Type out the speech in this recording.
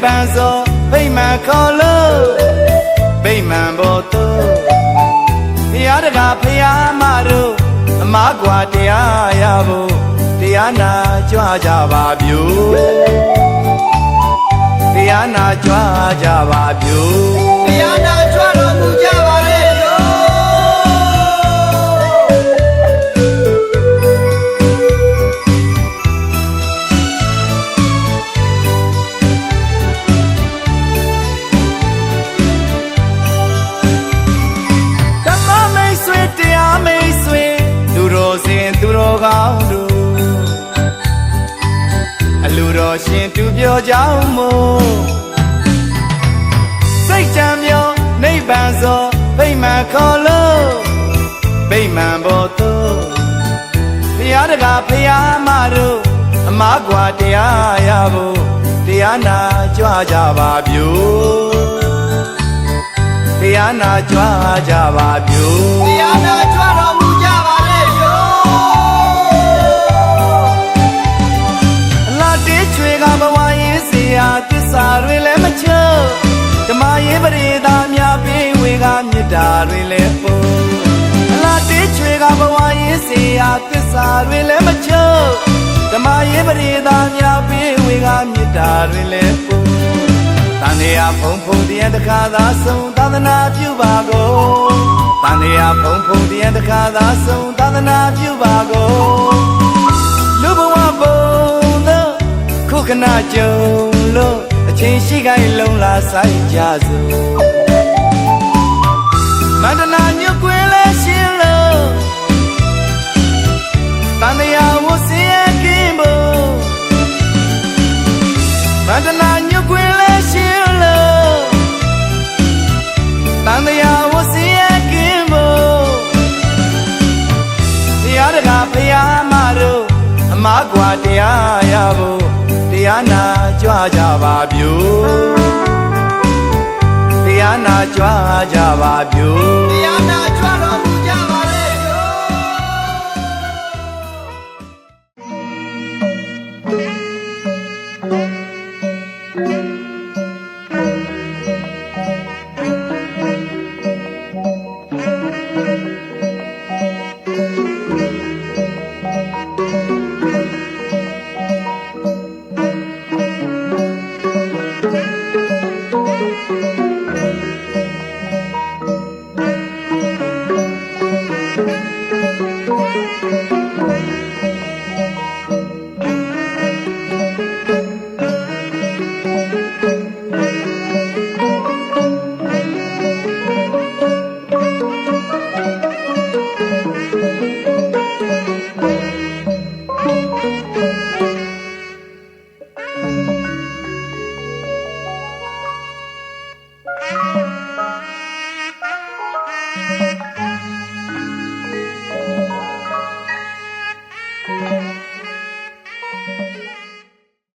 နိဗ္ဗာန်သောဗိမာန်ခေါ်လို့ဗိမာန်ဘောတို့ဘုရားတကားဖရာမတို့အမကွာတရားရဖို့တရားနာကြွကြပါပြုတရားနာကြွကြပါပြု ကောင်းတို့အလူတော်ရှင်သူပြောကြောင်းမို့စိတ်ကြံမြောနိဗ္ဗာန်သောဗိမာန်ခေါ်လို့ဗိမာန်ဘောတို့ဘုရားတကားဖရာမတို့အမကွာတရားရဖို့တရားနာကြွကြပါပြုတရားနာကြွကြပါပြုတရားနာ ကဘဝရေးစီဟာသစ္စာတွေလည်းမချုပ်ဓမ္မရေးပရိသာများပြေဝေကမေတ္တာတွေလည်းပို့အလားတေးချွေကဘဝရေးစီဟာသစ္စာတွေလည်းမချုပ်ဓမ္မရေးပရိသာများပြေဝေကမေတ္တာတွေလည်းပို့တန်နေရဖုံဖုံတရားတစ်ခါသာဆုံးသာသနာပြုပါကုန်တန်နေရဖုံဖုံတရားတစ်ခါသာဆုံးသာသနာပြုပါကုန်လူဘဝပုံတော့ ခုခဏကြုံလို့အချင်းရှိခိုင်းလုံးလာဆိုင်ကြစို့မန္တနာညွတ်ကွင်းလဲရှင်းလို့တန်တရားဝစင်ရကင်းဖို့မန္တနာညွတ်ကွင်းလဲရှင်းလို့တန်တရားဝစင်ရကင်းဖို့တရားတကားဖရာမတို့အမကွာတရားရဖို့ တရားနာကြွကြပါပြုတရားနာကြွကြပါပြုတရားနာကြွတော်မူကြ မ